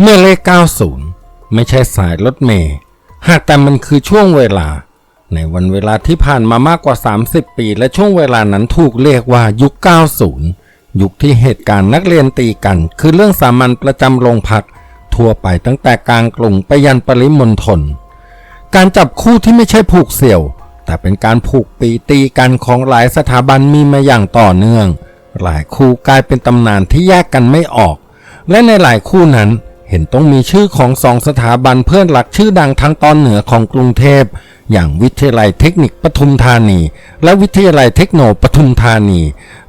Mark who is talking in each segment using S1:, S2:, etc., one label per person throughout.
S1: เมื่อเลข 90 ไม่ใช่สายรถเมล์หากแต่มันคือช่วงเวลา ในวันเวลาที่ผ่านมามากกว่า 30 ปี และช่วงเวลานั้นถูกเรียกว่ายุค 90 ยุคที่เหตุการณ์นักเรียนตีกัน คือเรื่องสามัญประจำโรงพัก ทั่วไปตั้งแต่กลางกรุงไปยันปริมณฑลการจับคู่ที่ไม่ใช่ผูกเสี่ยว แต่เป็นการผูกปีตีกันของหลายสถาบันมีมาอย่างต่อเนื่อง หลายคู่กลายเป็นตำนานที่แยกกันไม่ออก และในหลายคู่นั้น เห็นต้องมีชื่อของสองสถาบันเพื่อนหลักชื่อดังทางตอนเหนือของกรุงเทพ อย่างวิทยาลัยเทคนิคปทุมธานี และวิทยาลัยเทคโนปทุมธานี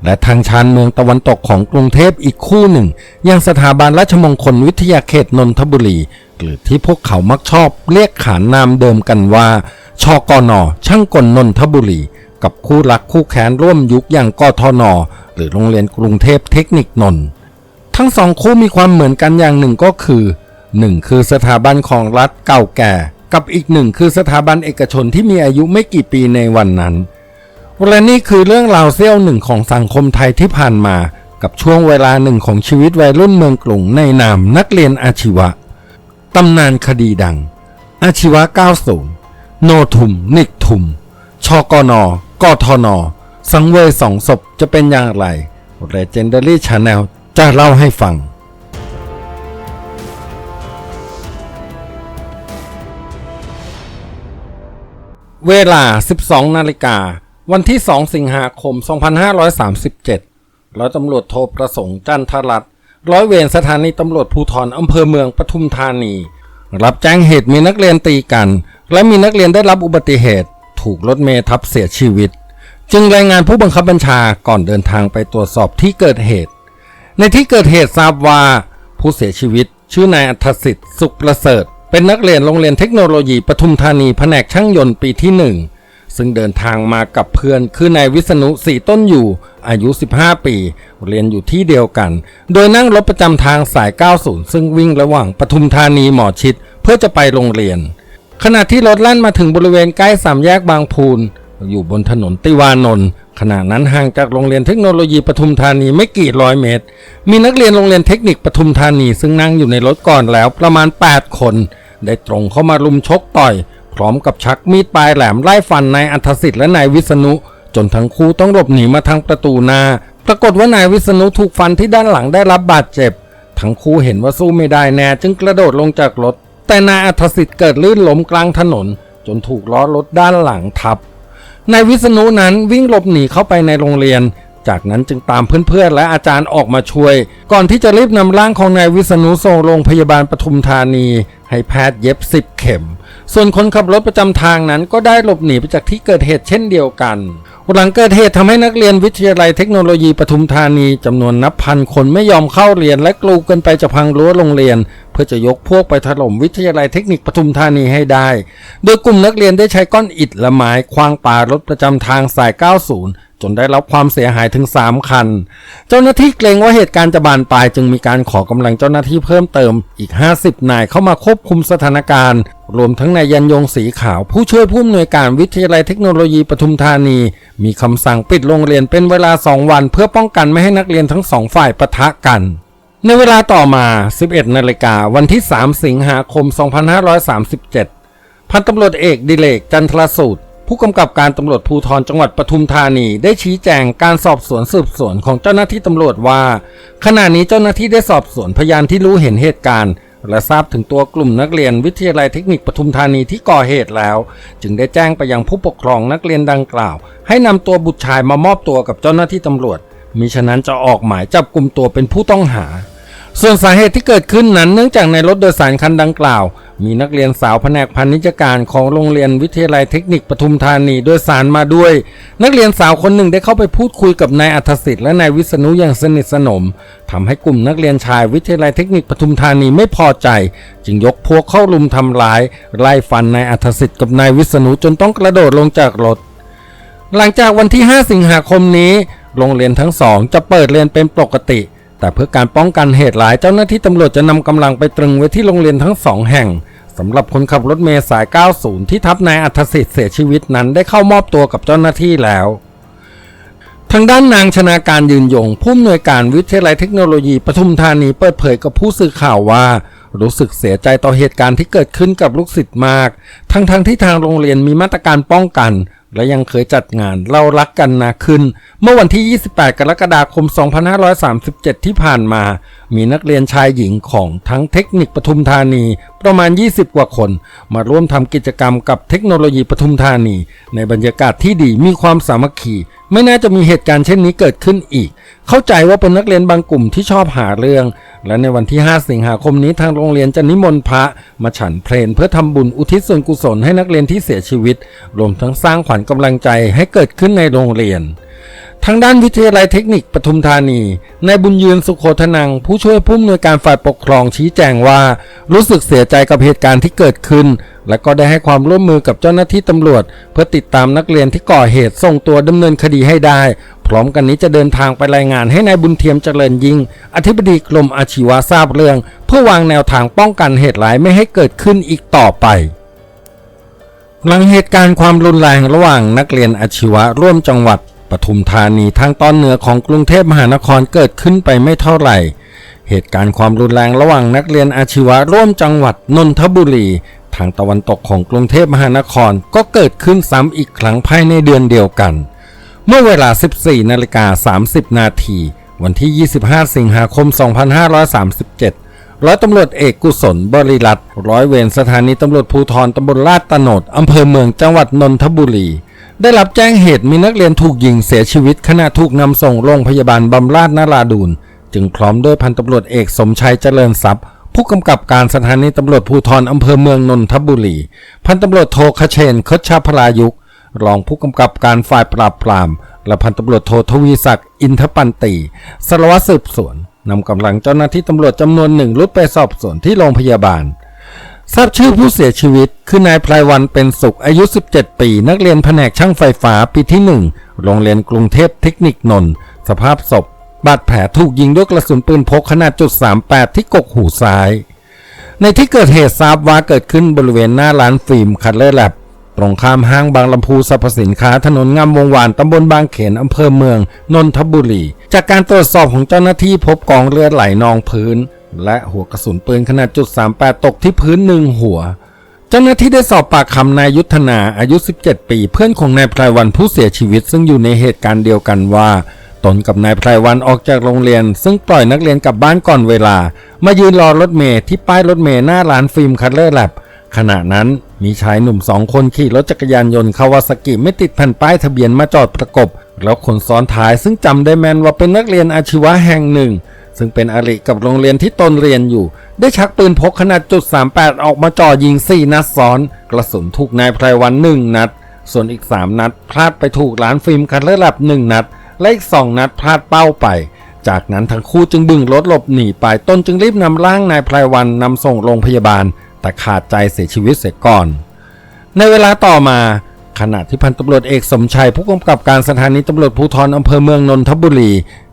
S1: และทางชานเมืองตะวันตกของกรุงเทพอีกคู่หนึ่ง อย่างสถาบันราชมงคลวิทยาเขตนนทบุรี หรือที่พวกเขามักชอบเรียกขานนามเดิมกันว่าชกนช่างกลนนทบุรี กับคู่รักคู่แค้นร่วมยุคอย่างกทนหรือโรงเรียนกรุงเทพเทคนิคนนท์ ทั้งสองคู่มีความเหมือนกันอย่างหนึ่งก็คือหนึ่งคือสถาบันของรัฐเก่าแก่ กับอีกหนึ่งคือสถาบันเอกชนที่มีอายุไม่กี่ปีในวันนั้นและนี่คือเรื่องราวเสี้ยวหนึ่งของสังคมไทยที่ผ่านมา กับช่วงเวลาหนึ่งของชีวิตวัยรุ่นเมืองกรุงในนามนักเรียนอาชีวะตำนานคดีดัง อาชีวะ90โนทุม นิกทุม ชกนกทน สังเวยสองศพจะเป็นอย่างไร Legendary Channel จะเล่าให้ฟัง เวลา 12 นาฬิกา วันที่ 2 สิงหาคม 2537 ร้อยตำรวจโทประสงค์จันทรัตร้อยเวรสถานีตำรวจภูธรอำเภอเมืองปทุมธานี รับแจ้งเหตุมีนักเรียนตีกัน และมีนักเรียนได้รับอุบัติเหตุ ถูกรถเมล์ทับเสียชีวิต จึงรายงานผู้บังคับบัญชาก่อนเดินทางไปตรวจสอบที่เกิดเหตุ ในที่เกิดเหตุทราบว่า ผู้เสียชีวิต ชื่อนายอัธสิทธิ์สุขประเสริฐ เป็นนักเรียนโรงเรียนเทคโนโลยีปทุมธานีแผนกช่างยนต์ปีที่หนึ่งซึ่งเดินทางมากับเพื่อนคือนายวิษณุสีต้นอยู่ อายุ 15 ปี เรียนอยู่ที่เดียวกัน โดยนั่งรถประจำทางสาย 90 ซึ่งวิ่งระหว่างปทุมธานีหมอชิด เพื่อจะไปโรงเรียน ขณะที่รถลั่นมาถึงบริเวณใกล้สามแยกบางพูน อยู่บนถนนติวานนท์ ขณะนั้นห่างจากโรงเรียนเทคโนโลยีปทุมธานีไม่กี่ร้อยเมตร มีนักเรียนโรงเรียนเทคนิคปทุมธานีซึ่งนั่งอยู่ในรถก่อนแล้วประมาณ 8 คน ได้ตรงเข้ามารุมชกต่อย พร้อมกับชักมีดปลายแหลมไล่ฟันนายอัธสิทธิ์และนายวิษณุ จนทั้งคู่ต้องหลบหนีมาทางประตูหน้า ปรากฏว่านายวิษณุถูกฟันที่ด้านหลังได้รับบาดเจ็บ ทั้งคู่เห็นว่าสู้ไม่ได้แน่จึงกระโดดลงจากรถ แต่นายอัธสิทธิ์เกิดลื่นล้มกลางถนน จนถูกล้อรถด้านหลังทับ นายวิษณุนั้นวิ่งหลบหนีเข้าไปในโรงเรียน จากนั้นจึงตามเพื่อนๆ และอาจารย์ออกมาช่วย ก่อนที่จะรีบนำร่างของนายวิษณุส่งโรงพยาบาลปทุมธานี ให้แพทย์เย็บสิบเข็ม ส่วนคนขับรถประจำทางนั้นก็ได้หลบหนีไปจากที่เกิดเหตุเช่นเดียวกัน หลังเกิดเหตุทำให้นักเรียนวิทยาลัยเทคโนโลยีปทุมธานีจำนวนนับพันคนไม่ยอมเข้าเรียนและกลูกันไปจะพังรั้วโรงเรียน พื่อจะยกพวกไปถล่มวิทยาลัยเทคนิคปทุมธานีให้ได้ โดยกลุ่มนักเรียนได้ใช้ก้อนอิฐและไม้คว้างปารถประจำทางสาย 90 จนได้รับความเสียหายถึง 3 คัน เจ้าหน้าที่เกรงว่าเหตุการณ์จะบานปลายจึงมีการขอกำลังเจ้าหน้าที่เพิ่มเติมอีก 50 นายเข้ามาควบคุมสถานการณ์ รวมทั้งนายยันยงสีขาว ผู้ช่วยผู้อำนวยการวิทยาลัยเทคโนโลยีปทุมธานี มีคำสั่งปิดโรงเรียนเป็นเวลา 2 วัน เพื่อป้องกันไม่ให้นักเรียนทั้งสองฝ่ายปะทะกัน ในเวลาต่อมา 11 นาฬิกาวันที่ 3 สิงหาคม 2537 พันตำรวจเอกดิเลกจันทรสูตร ผู้กำกับการตำรวจภูธรจังหวัดปทุมธานี ได้ชี้แจงการสอบสวนสืบสวนของเจ้าหน้าที่ตำรวจว่า ขณะนี้เจ้าหน้าที่ได้สอบสวนพยานที่รู้เห็นเหตุการณ์ และทราบถึงตัวกลุ่มนักเรียนวิทยาลัยเทคนิคปทุมธานีที่ก่อเหตุแล้ว จึงได้แจ้งไปยังผู้ปกครองนักเรียนดังกล่าว ให้นำตัวบุตรชายมามอบตัวกับเจ้าหน้าที่ตำรวจ มิฉะนั้นจะออกหมายจับกลุ่มตัวเป็นผู้ต้องหา ส่วนสาเหตุที่เกิดขึ้นนั้นเนื่องจากในรถโดยสารคันดังกล่าว มีนักเรียนสาวแผนกพาณิชยการของโรงเรียนวิทยาลัยเทคนิคปทุมธานีโดยสารมาด้วย นักเรียนสาวคนหนึ่งได้เข้าไปพูดคุยกับนายอัธสิทธิ์และนายวิษณุอย่างสนิทสนมทำให้กลุ่มนักเรียนชายวิทยาลัยเทคนิคปทุมธานีไม่พอใจ จึงยกพวกเข้ารุมทำร้ายไล่ฟันนายอัธสิทธิ์กับนายวิษณุจนต้องกระโดดลงจากรถหลังจากวันที่ 5 สิงหาคมนี้ โรงเรียนทั้งสองจะเปิดเรียนเป็นปกติ แต่เพื่อการป้องกันเหตุร้ายเจ้าหน้าที่ตำรวจจะนำกำลังไปตรึงไว้ที่โรงเรียนทั้งสองแห่งสำหรับคนขับรถเมล์สาย 90 ที่ทับนายอัธสิทธิ์เสียชีวิตนั้นได้เข้ามอบตัวกับเจ้าหน้าที่แล้ว ทางด้านนางชนาการยืนยง ผู้อำนวยการวิทยาลัยเทคโนโลยีปทุมธานีเปิดเผยกับผู้สื่อข่าวว่า รู้สึกเสียใจต่อเหตุการณ์ที่เกิดขึ้นกับลูกศิษย์มาก ทั้งๆทที่ทางโรงเรียนมีมาตรการป้องกัน และยังเคยจัดงานเรารักกันนาขึ้น เมื่อวันที่ 28 กรกฎาคม 2537 ที่ผ่านมา มีนักเรียนชายหญิงของทั้งเทคนิคปทุมธานี ประมาณ 20 กว่าคน มาร่วมทำกิจกรรมกับเทคโนโลยีปทุมธานี ในบรรยากาศที่ดีมีความสามัคคี ไม่น่าจะมีเหตุการณ์เช่นนี้เกิดขึ้นอีก เข้าใจว่าเป็นนักเรียนบางกลุ่มที่ชอบหาเรื่อง และในวันที่ 5 สิงหาคมนี้ทางโรงเรียนจะนิมนต์พระ มาฉันเพลนเพื่อทำบุญอุทิศส่วนกุศลให้นักเรียนที่เสียชีวิต รวมทั้งสร้างขวัญกำลังใจให้เกิดขึ้นในโรงเรียน ทางด้านวิทยาลัยเทคนิคปทุมธานีนายบุญยืนสุโขทนัง ผู้ช่วยผู้อำนวยการฝ่ายปกครองชี้แจงว่า รู้สึกเสียใจกับเหตุการณ์ที่เกิดขึ้น และก็ได้ให้ความร่วมมือกับเจ้าหน้าที่ตำรวจ เพื่อติดตามนักเรียนที่ก่อเหตุส่งตัวดำเนินคดีให้ได้ พร้อมกันนี้จะเดินทางไปรายงานให้นายบุญเทียมเจริญยิ่ง อธิบดีกรมอาชีวะทราบเรื่อง เพื่อวางแนวทางป้องกันเหตุร้ายไม่ให้เกิดขึ้นอีกต่อไปหลังเหตุการณ์ความรุนแรงระหว่างนักเรียนอาชีวะร่วมจังหวัด ปทุมธานีทางตอนเหนือของกรุงเทพมหานครเกิดขึ้นไปไม่เท่าไหร่ เหตุการณ์ความรุนแรงระหว่างนักเรียนอาชีวะร่วมจังหวัดนนทบุรี ทางตะวันตกของกรุงเทพมหานครก็เกิดขึ้นซ้ำอีกครั้งภายในเดือนเดียวกัน เมื่อเวลา 14นาฬิกา30 นาทีวันที่ 25 สิงหาคม 2537 ร้อยตำรวจเอกกุศลบริรัตร้อยเวรสถานีตำรวจภูธรตำบลลาดตโนดอำเภอเมืองจังหวัดนนทบุรี ได้รับแจ้งเหตุมีนักเรียนถูกยิงเสียชีวิตขณะถูกนำส่งโรงพยาบาลบำราศนาราดูนจึงพร้อมด้วยพันตำรวจเอกสมชัยเจริญทรัพย์ ผู้กำกับการสถานีตำรวจภูธรอำเภอเมืองนนทบุรี พันตำรวจโทคเชนคดชาพลายุกรองผู้กำกับการฝ่ายปราบปราม และพันตำรวจโททวีศักดิ์อินทปันตีสารวัตรสืบสวนนำกำลังเจ้าหน้าที่ตำรวจจำนวนหนึ่งรุดไปสอบสวนที่โรงพยาบาล ทราบชื่อผู้เสียชีวิต คือนายไพรวันเป็นสุขอายุ 17 ปี นักเรียนแผนกช่างไฟฟ้าปีที่ 1 โรงเรียนกรุงเทพเทคนิคนนท์สภาพศพ บาดแผลถูกยิงด้วยกระสุนปืนพกขนาดจุด38 ที่กกหูซ้าย ในที่เกิดเหตุทราบว่าเกิดขึ้นบริเวณหน้าร้านฟิล์มคัลเลอร์แลบตรงข้ามห้างบางลำพูสรรพสินค้าถนนงามวงวานตำบลบางเขนอำเภอเมือง นนทบุรี จากการตรวจสอบของเจ้าหน้าที่พบกองเลือดไหลนองพื้น และหัวกระสุนปืนขนาดจุด38 ตกที่พื้นหนึ่งหัว เจ้าหน้าที่ได้สอบปากคำนายยุทธนาอายุ 17 ปี เพื่อนของนายไพรวันผู้เสียชีวิต ซึ่งอยู่ในเหตุการณ์เดียวกันว่าตนกับนายไพรวันออกจากโรงเรียน ซึ่งปล่อยนักเรียนกลับบ้านก่อนเวลา มายืนรอรถเมล์ที่ป้ายรถเมล์หน้าร้านฟิล์มคัลเลอร์แลบขณะนั้นมีชายหนุ่มสองคนขี่รถจักรยานยนต์คาวาซากิไม่ติดแผ่นป้ายทะเบียนมาจอดประกบ แล้วคนซ้อนท้ายซึ่งจำได้แม่นว่าเป็นนักเรียนอาชีวะแห่งหนึ่ง ซึ่งเป็นอริกับโรงเรียนที่ตนเรียนอยู่ ได้ชักปืนพกขนาดจุด38 ออกมาจ่อยิง 4 นัดซ้อน กระสุนถูกนายไพรวันหนึ่งนัด ส่วนอีก 3 นัด พลาดไปถูกร้านฟิล์มคัลเลอร์แลบหนึ่งนัด และอีก 2 นัดพลาดเป้าไป จากนั้นทั้งคู่จึงบึงรถหลบหนีไปตนจึงรีบนำร่างนายไพรวันนำส่งโรงพยาบาล แต่ขาดใจเสียชีวิตเสียก่อน ในเวลาต่อมา ขณะที่พันตำรวจเอกสมชัยผู้กำกับการสถานีตำรวจภูธรอำเภอเมืองนนทบุรี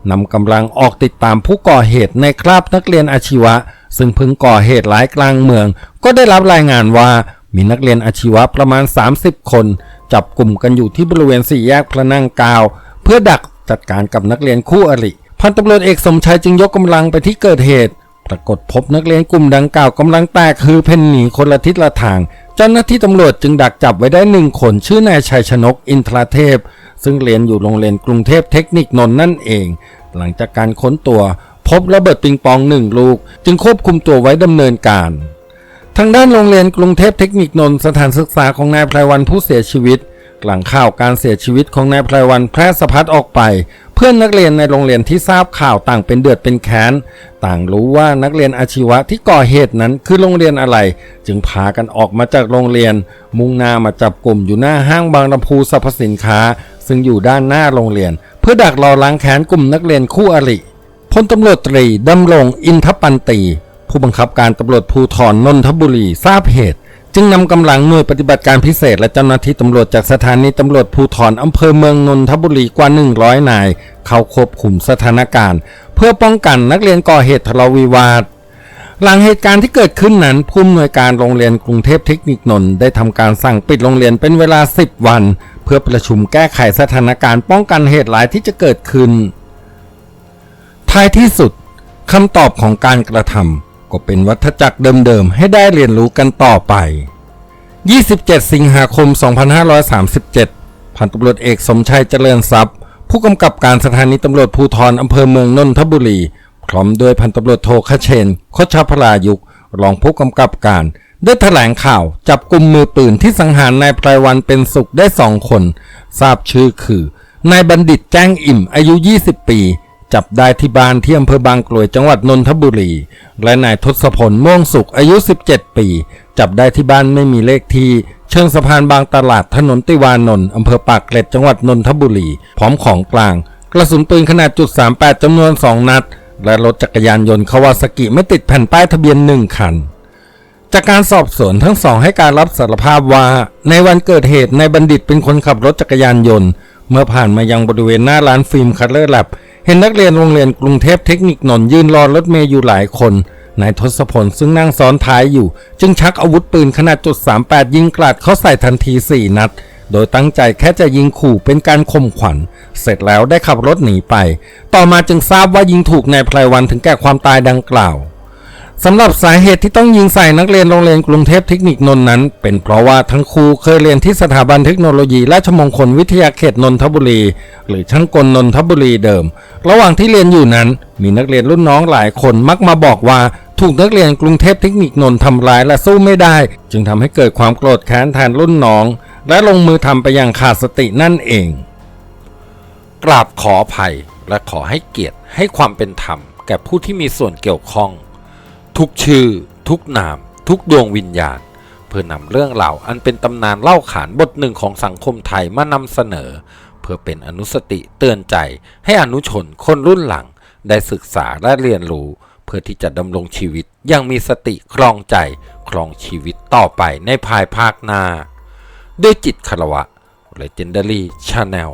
S1: นำกำลังออกติดตามผู้ก่อเหตุในคราบนักเรียนอาชีวะ ซึ่งเพิ่งก่อเหตุหลายกลางเมือง ก็ได้รับรายงานว่ามีนักเรียนอาชีวะประมาณ 30 คน จับกลุ่มกันอยู่ที่บริเวณสี่แยกพระนั่งกล้าเพื่อดักจัดการกับนักเรียนคู่อริพันตำรวจเอกสมชัยจึงยกกำลังไปที่เกิดเหตุ ปรากฏพบนักเรียนกลุ่มดังกล่าวกำลังแตกคือเพ่นหนีคนละทิศละทาง เจ้าหน้าที่ตำรวจจึงดักจับไว้ได้หนึ่งคนชื่อนายชัยชนกอินทราเทพ ซึ่งเรียนอยู่โรงเรียนกรุงเทพเทคนิคนนนั่นเอง หลังจากการค้นตัว พบระเบิดปิงปองหนึ่งลูก จึงควบคุมตัวไว้ดำเนินการทางด้านโรงเรียนกรุงเทพเทคนิคนนสถานศึกษาของนายไพรวันผู้เสียชีวิต หลังข่าวการเสียชีวิตของนายไพรวันแพร่สะพัดออกไป เพื่อนนักเรียนในโรงเรียนที่ทราบข่าวต่างเป็นเดือดเป็นแค้น ต่างรู้ว่านักเรียนอาชีวะที่ก่อเหตุนั้นคือโรงเรียนอะไร จึงพากันออกมาจากโรงเรียน มุ่งหน้ามาจับกลุ่มอยู่หน้าห้างบางลำพูสรรพสินค้า ซึ่งอยู่ด้านหน้าโรงเรียน เพื่อดักรอล้างแค้นกลุ่มนักเรียนคู่อริพลตำรวจตรีดำรงอินทปันตีผู้บังคับการตำรวจภูธรนนทบุรีทราบเหตุ จึงนำกำลังหน่วยปฏิบัติการพิเศษและเจ้าหน้าที่ตำรวจจากสถานีตำรวจภูธรอำเภอเมืองนนทบุรีกว่า 100 นาย เข้าควบคุมสถานการณ์ เพื่อป้องกันนักเรียนก่อเหตุทะเลาะวิวาท หลังเหตุการณ์ที่เกิดขึ้นนั้นผู้อำนวยการโรงเรียนกรุงเทพเทคนิคนนท์ได้ทำการสั่งปิดโรงเรียนเป็นเวลา 10 วัน เพื่อประชุมแก้ไขสถานการณ์ป้องกันเหตุร้ายที่จะเกิดขึ้น ท้ายที่สุดคำตอบของการกระทำ ก็เป็นวัฏจักรเดิมๆ ให้ได้เรียนรู้กันต่อไป 27 สิงหาคม 2537 พันตำรวจเอกสมชัยเจริญทรัพย์ ผู้กำกับการสถานีตำรวจภูธรอำเภอเมืองนนทบุรี พร้อมด้วยพันตำรวจโทคเชนคชพรายุกรองผู้กำกับการ ได้แถลงข่าวจับกลุ่มมือปืนที่สังหารนายไพรวันเป็นสุขได้สองคน ทราบชื่อคือนายบัณฑิตแจ้งอิ่มอายุ 20 ปี จับได้ที่บ้านที่อำเภอบางกลวยจังหวัดนนทบุรี และนายทศพลม่วงสุขอายุ 17 ปี จับได้ที่บ้านไม่มีเลขที่ เชิงสะพานบางตลาดถนนติวานนท์อำเภอปากเกร็ดจังหวัดนนทบุรี พร้อมของกลาง กระสุนปืนขนาดจุด38จำนวน 2 นัด และรถจักรยานยนต์คาวาซากิไม่ติดแผ่นป้ายทะเบียน 1 คันจากการสอบสวนทั้งสองให้การรับสารภาพว่า ในวันเกิดเหตุนายบัณฑิตเป็นคนขับรถจักรยานยนต์ เมื่อผ่านมายังบริเวณหน้าร้านฟิล์มคัลเลอร์แลบ เห็นนักเรียนโรงเรียนกรุงเทพเทคนิคนนยืนรอรถเมย์อยู่หลายคน นายทศพลซึ่งนั่งซ้อนท้ายอยู่ จึงชักอาวุธปืนขนาดจุด38 ยิงกราดเขาใส่ทันที 4 นัด โดยตั้งใจแค่จะยิงขู่เป็นการข่มขวัญ เสร็จแล้วได้ขับรถหนีไป ต่อมาจึงทราบว่ายิงถูกนายไพรวันถึงแก่ความตายดังกล่าว สำหรับสาเหตุที่ต้องยิงใส่นักเรียนโรงเรียนกรุงเทพเทคนิคนนนั้น เป็นเพราะว่าทั้งครูเคยเรียนที่สถาบันเทคโนโลยีราชมงคลวิทยาเขตนนทบุรี หรือช่างกลนนทบุรีเดิม ระหว่างที่เรียนอยู่นั้น มีนักเรียนรุ่นน้องหลายคนมักมาบอกว่าถูกนักเรียนกรุงเทพเทคนิคนนท์ทำร้ายและสู้ไม่ได้ จึงทำให้เกิดความโกรธแค้นแทนรุ่นน้อง และลงมือทำไปอย่างขาดสตินั่นเอง กราบขออภัยและขอให้เกียรติให้ความเป็นธรรมแก่ผู้ที่มีส่วนเกี่ยวข้อง ทุกชื่อ ทุกนาม ทุกดวงวิญญาณ เพื่อนำเรื่องราอันเป็นตำนานเล่าขานบทหนึ่งของสังคมไทยมานำเสนอ เพื่อเป็นอนุสติเตือนใจให้อนุชนคนรุ่นหลัง ได้ศึกษาและเรียนรู้ เพื่อที่จะดำรงชีวิตอยังมีสติครองใจครองชีวิตต่อไปในภายภาคหน้า ด้วยจิตคารวะ Legendary Channel